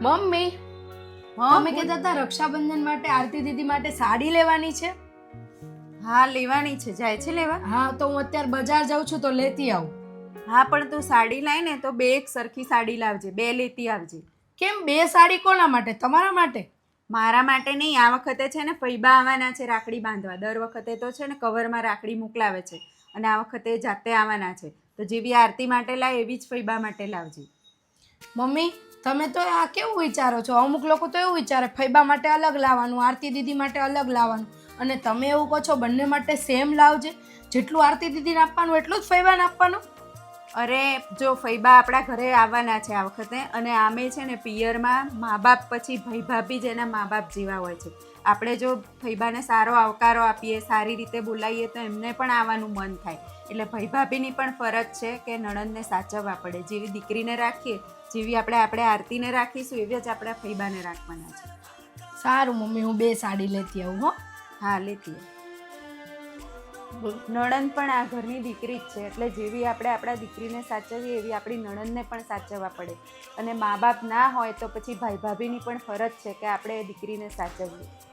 Mummy હા તમે કહેતા હતા રક્ષાબંધન માટે આરતી દીદી માટે સાડી લેવાની છે? હા લેવાની છે. જાય છે લેવા? હા તો હું અત્યારે બજાર જાઉં છું તો લેતી આવું. હા પણ તું સાડી લાય ને તો બે એક સરખી સાડી લાવજે બે લેતી આવજે. કેમ? બે સાડી કોના માટે? તમારા માટે? મારા માટે નહીં આ વખતે છે ને ફૈબા આવવાના છે રાખડી બાંધવા. દર વખતે તો છે ને કવરમાં રાખડી મોકલાવે છે. અને આ વખતે જાતે આવવાના છે. તો જેવી આરતી માટે લાય એવી જ ફૈબા માટે લાવજે. મમ્મી તમે તો આ કેવું વિચારો છો? અમુક લોકો તો એવું વિચારે, ફૈબા માટે અલગ લાવવાનું, આરતી દીદી માટે અલગ લાવવાનું. અને તમે એવું કહો છો, બંને માટે સેમ લાવજે. જેટલું આરતી દીદીને આપવાનું, એટલું જ ફૈબાને આપવાનું. અરે જો ફૈબા આપણા ઘરે આવવાના છે આ વખતે અને આમે છે ને પિયરમાં મા બાપ પછી ભાઈ ભાભી જ એના મા બાપ જેવા હોય છે. આપણે જો ફૈબાને સારો આવકારો આપીએ સારી રીતે બોલાવીએ તો એમને પણ આવવાનું મન થાય. એટલે ભાઈ ભાભીની પણ ફરજ છે કે નણંદને સાચવવા પડે. જેવી દીકરીને રાખીએ જેવી આપણે આપણે આરતીને રાખીશું એવી જ આપણે ફૈબાને રાખવાના છે. સારું મમ્મી હું બે સાડી લેતી આવું હો. હા લેતી આવ. નણંદ પણ આ ઘરની દીકરી જ છે. એટલે જેવી આપણે આપણા દીકરીને સાચવીએ, એવી આપણી નણંદને પણ સાચવવા પડે. અને મા બાપ ના હોય તો પછી ભાઈ ભાભીની પણ ફરજ છે કે આપણે દીકરીને સાચવીએ.